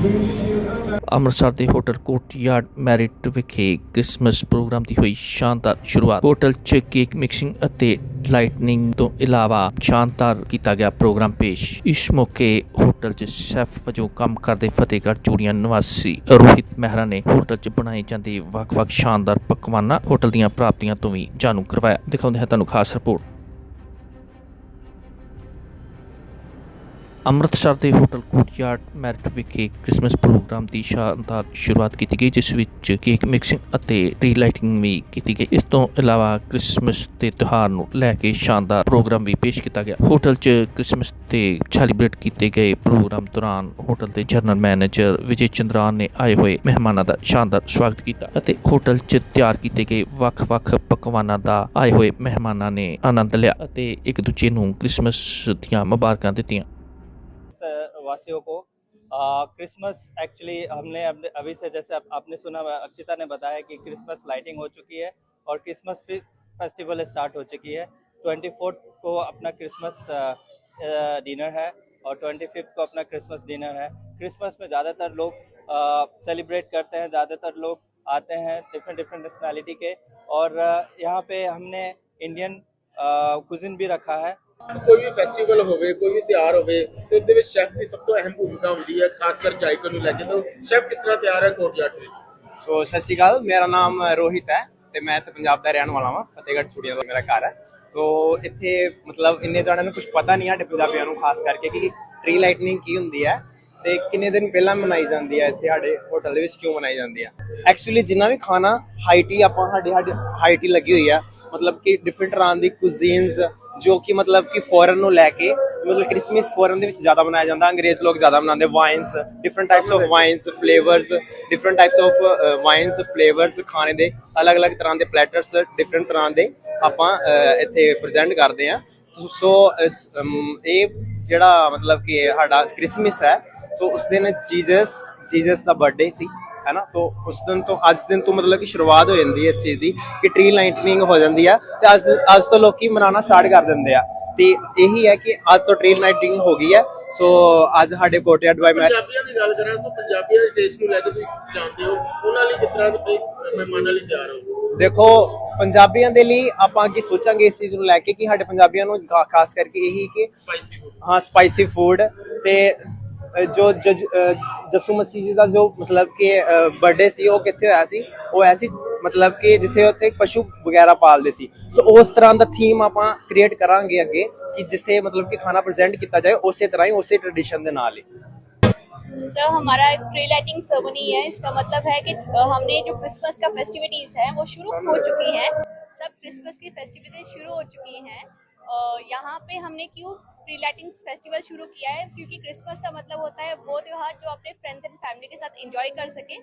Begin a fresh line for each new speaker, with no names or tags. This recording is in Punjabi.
ਅੰਮ੍ਰਿਤਸਰ ਦੇ ਹੋਟਲ ਕੋਟਯਾਰਡ ਮੈਰਿਟ ਵਿਖੇ ਕ੍ਰਿਸਮਸ ਪ੍ਰੋਗਰਾਮ ਦੀ ਹੋਈ ਸ਼ਾਨਦਾਰ ਸ਼ੁਰੂਆਤ। ਹੋਟਲ 'ਚ ਕੇਕ ਮਿਕਸਿੰਗ ਅਤੇ ਲਾਈਟਨਿੰਗ ਤੋਂ ਇਲਾਵਾ ਸ਼ਾਨਦਾਰ ਕੀਤਾ ਗਿਆ ਪ੍ਰੋਗਰਾਮ ਪੇਸ਼। ਇਸ ਮੌਕੇ ਹੋਟਲ 'ਚ ਸ਼ੈਫ ਵਜੋਂ ਕੰਮ ਕਰਦੇ ਫਤਿਹਗੜ੍ਹ ਚੂੜੀਆਂ ਨਿਵਾਸੀ ਰੋਹਿਤ ਮਹਿਰਾ ਨੇ ਹੋਟਲ 'ਚ ਬਣਾਏ ਜਾਂਦੇ ਵੱਖ-ਵੱਖ ਸ਼ਾਨਦਾਰ ਪਕਵਾਨਾਂ ਹੋਟਲ ਦੀਆਂ ਪ੍ਰਾਪਤੀਆਂ ਤੋਂ ਵੀ ਜਾਣੂ ਕਰਵਾਇਆ। ਦਿਖਾਉਂਦੇ ਹਾਂ ਤੁਹਾਨੂੰ ਖਾਸ ਰਿਪੋਰਟ। ਅੰਮ੍ਰਿਤਸਰ ਦੇ ਹੋਟਲ ਕੋਰਟਯਾਰਡ ਮੈਰਿਟ ਵਿਖੇ ਕ੍ਰਿਸਮਸ ਪ੍ਰੋਗਰਾਮ ਦੀ ਸ਼ਾਨਦਾਰ ਸ਼ੁਰੂਆਤ ਕੀਤੀ ਗਈ, ਜਿਸ ਵਿੱਚ ਕੇਕ ਮਿਕਸਿੰਗ ਅਤੇ ਟ੍ਰੀ ਲਾਈਟਿੰਗ ਵੀ ਕੀਤੀ ਗਈ। ਇਸ ਤੋਂ ਇਲਾਵਾ ਕ੍ਰਿਸਮਸ ਦੇ ਤਿਉਹਾਰ ਨੂੰ ਲੈ ਕੇ ਸ਼ਾਨਦਾਰ ਪ੍ਰੋਗਰਾਮ ਵੀ ਪੇਸ਼ ਕੀਤਾ ਗਿਆ। ਹੋਟਲ 'ਚ ਕ੍ਰਿਸਮਸ ਤੇ ਸੈਲੀਬ੍ਰੇਟ ਕੀਤੇ ਗਏ ਪ੍ਰੋਗਰਾਮ ਦੌਰਾਨ ਹੋਟਲ ਦੇ ਜਨਰਲ ਮੈਨੇਜਰ ਵਿਜੇ ਚੰਦਰਾਨ ਨੇ ਆਏ ਹੋਏ ਮਹਿਮਾਨਾਂ ਦਾ ਸ਼ਾਨਦਾਰ ਸਵਾਗਤ ਕੀਤਾ ਅਤੇ ਹੋਟਲ 'ਚ ਤਿਆਰ ਕੀਤੇ ਗਏ ਵੱਖ-ਵੱਖ ਪਕਵਾਨਾਂ ਦਾ ਆਏ ਹੋਏ ਮਹਿਮਾਨਾਂ ਨੇ ਆਨੰਦ ਲਿਆ ਅਤੇ ਇੱਕ ਦੂਜੇ ਨੂੰ ਕ੍ਰਿਸਮਸ ਦੀਆਂ ਮੁਬਾਰਕਾਂ ਦਿੱਤੀਆਂ।
वासियों को क्रिसमस एक्चुअली हमने अभी से जैसे आप, आपने सुना अक्षिता ने बताया कि क्रिसमस लाइटिंग हो चुकी है और क्रिसमस फेस्टिवल स्टार्ट हो चुकी है। ट्वेंटी को अपना क्रिसमस डिनर है और ट्वेंटी को अपना क्रिसमस डिनर है। क्रिसमस में ज़्यादातर लोग सेलिब्रेट करते हैं ज़्यादातर लोग आते हैं डिफरेंट डिफरेंट नेशनैलिटी के और यहाँ पे हमने इंडियन ਕੁਜ਼ਿਨ ਵੀ ਰੱਖਾ ਹੈ।
ਕੋਈ ਵੀ ਫੈਸਟੀਵਲ ਹੋਵੇ ਕੋਈ ਵੀ ਤਿਆਰ ਹੋਵੇ ਤੇ ਉਹਦੇ ਵਿੱਚ ਸ਼ੈਫ ਦੀ ਸਭ ਤੋਂ ਅਹਿਮ ਭੂਮਿਕਾ ਹੁੰਦੀ ਹੈ ਖਾਸ ਕਰ ਜਾਇਕੋ ਨੂੰ ਲੈ ਕੇ। ਤਾਂ ਸ਼ੈਫ ਕਿਸ ਤਰ੍ਹਾਂ ਤਿਆਰ ਹੈ ਕੋਟਯਾਰਡ ਵਿੱਚ?
ਸੋ ਸਤਿ ਸ਼੍ਰੀ ਅਕਾਲ ਮੇਰਾ ਨਾਮ ਰੋਹਿਤ ਹੈ ਤੇ ਮੈਂ ਤੇ ਪੰਜਾਬ ਦਾ ਰਹਿਣ ਵਾਲਾ ਹਾਂ ਫਤਿਹਗੜ੍ਹ ਛੁੜੀਆਂ ਦਾ ਮੇਰਾ ਘਰ ਹੈ। ਤੋਂ ਇੱਥੇ ਮਤਲਬ ਇੰਨੇ ਜਾਣਾਂ ਨੂੰ ਕੁਝ ਪਤਾ ਨਹੀਂ ਹੈ ਸਾਡੇ ਪੰਜਾਬੀਆਂ ਨੂੰ ਖਾਸ ਕਰਕੇ ਕਿ ਟ੍ਰੀ ਲਾਈਟਨਿੰਗ ਕੀ ਹੁੰਦੀ ਹੈ। ਤੇ ਕਿੰਨੇ ਦਿਨ ਪਹਿਲਾਂ ਮਨਾਈ ਜਾਂਦੀ ਹੈ ਇੱਥੇ ਸਾਡੇ ਹੋਟਲ ਦੇ ਵਿੱਚ? ਕਿਉਂ ਮਨਾਈ ਜਾਂਦੀ ਹੈ ਐਕਚੁਅਲੀ ਜਿੰਨਾ ਵੀ ਖਾਣਾ ਹਾਈਟੀ ਆਪਾਂ ਸਾਡੀ ਸਾਡੀ ਹਾਈਟੀ ਲੱਗੀ ਹੋਈ ਹੈ ਮਤਲਬ ਕਿ ਡਿਫਰੈਂਟ ਤਰ੍ਹਾਂ ਦੀ ਕੁਜ਼ੀਨਸ ਜੋ ਕਿ ਮਤਲਬ ਕਿ ਫੋਰਨ ਨੂੰ ਲੈ ਕੇ, ਮਤਲਬ ਕ੍ਰਿਸਮਸ ਫੋਰਨ ਦੇ ਵਿੱਚ ਜ਼ਿਆਦਾ ਮਨਾਇਆ ਜਾਂਦਾ। ਅੰਗਰੇਜ਼ ਲੋਕ ਜ਼ਿਆਦਾ ਮਨਾਉਂਦੇ wines different types of wines flavours different types of wines flavours ਖਾਣੇ ਦੇ ਅਲੱਗ-ਅਲੱਗ ਤਰ੍ਹਾਂ ਦੇ ਪਲੈਟਰਸ ਡਿਫਰੈਂਟ ਤਰ੍ਹਾਂ ਦੇ ਆਪਾਂ ਇੱਥੇ ਪ੍ਰੈਜ਼ੈਂਟ ਕਰਦੇ ਆ। ਸੋ ਇਸ, ਅਮ, ਇਹ ਜਿਹੜਾ ਮਤਲਬ ਕਿ ਸਾਡਾ ਕ੍ਰਿਸਮਸ ਹੈ ਸੋ ਉਸ ਦਿਨ ਜੀਸਸ ਜੀਸਸ ਦਾ ਬਰਥਡੇ ਸੀ ਹੈ ਨਾ ਤੋਂ ਉਸ ਦਿਨ ਤੋਂ ਅੱਜ ਦਿਨ ਤੋਂ ਮਤਲਬ ਕਿ ਸ਼ੁਰੂਆਤ ਹੋ ਜਾਂਦੀ ਹੈ ਇਸ ਚੀਜ਼ ਦੀ ਕਿ ਟ੍ਰੀ ਲਾਈਟਨਿੰਗ ਹੋ ਜਾਂਦੀ ਆ ਤੇ ਅੱਜ ਅੱਜ ਤੋਂ ਲੋਕੀ ਮਨਾਉਣਾ ਸਟਾਰਟ ਕਰ ਦਿੰਦੇ ਆ। ਤੇ ਇਹੀ ਹੈ ਕਿ ਅੱਜ ਤੋਂ ਟ੍ਰੀ ਲਾਈਟਨਿੰਗ ਹੋ ਗਈ ਹੈ ਸੋ ਅੱਜ ਸਾਡੇ ਕੋਟਿਆਡ ਬਾਈ ਮੈਂ
ਪੰਜਾਬੀਆਂ ਦੀ ਗੱਲ ਕਰਾਂ ਸੋ ਪੰਜਾਬੀਆਂ ਦੇ ਟੇਸਟ ਨੂੰ ਲੈ ਕੇ ਤੁਸੀਂ ਜਾਣਦੇ ਹੋ ਉਹਨਾਂ ਲਈ ਕਿਸ ਤਰ੍ਹਾਂ ਦੇ ਮਹਿਮਾਨਾਂ ਲਈ ਤਿਆਰ ਹੋ?
ਦੇਖੋ ਪੰਜਾਬੀਆਂ ਦੇ ਲਈ ਆਪਾਂ ਕੀ ਸੋਚਾਂਗੇ ਇਸ ਚੀਜ਼ ਨੂੰ ਲੈ ਕੇ ਕਿ ਸਾਡੇ ਪੰਜਾਬੀਆਂ ਨੂੰ ਖਾ- ਖਾਸ ਕਰਕੇ ਇਹੀ ਕਿ ਹਾਂ ਸਪਾਈਸੀ ਫੂਡ ਤੇ ਅ, ਜੋ ਜਜ- ਅ, ਜੱਸੂ ਮਸੀਹ ਜੀ ਦਾ ਜੋ ਮਤਲਬ ਕਿ ਬਰਥਡੇ ਸੀ ਉਹ ਕਿੱਥੇ ਹੋਇਆ ਸੀ? ਉਹ ਹੋਇਆ ਸੀ ਮਤਲਬ ਕਿ ਜਿੱਥੇ ਉੱਥੇ ਪਸ਼ੂ ਵਗੈਰਾ ਪਾਲਦੇ ਸੀ। ਸੋ ਉਸ ਤਰ੍ਹਾਂ ਦਾ ਥੀਮ ਆਪਾਂ ਕ੍ਰੀਏਟ ਕਰਾਂਗੇ ਅੱਗੇ ਕਿ ਜਿੱਥੇ ਮਤਲਬ ਕਿ ਖਾਣਾ ਪ੍ਰੈਜ਼ੈਂਟ ਕੀਤਾ ਜਾਏ ਉਸੇ ਤਰ੍ਹਾਂ ਹੀ ਉਸੇ ਟ੍ਰੈਡੀਸ਼ਨ ਦੇ ਨਾਲ ਹੀ।
सर हमारा एक ट्री लाइटिंग सेरेमनी है। इसका मतलब है कि हमने जो क्रिसमस का फेस्टिविटीज है, वो शुरू हो चुकी है। सब क्रिसमस की फेस्टिविटीज शुरू हो चुकी हैं। यहाँ पे हमने क्यों प्री लाइटिंग फेस्टिवल शुरू किया है? क्योंकि क्रिसमस का मतलब होता है वो त्यौहार जो अपने फ्रेंड्स एंड फैमिली के साथ इंजॉय कर सके।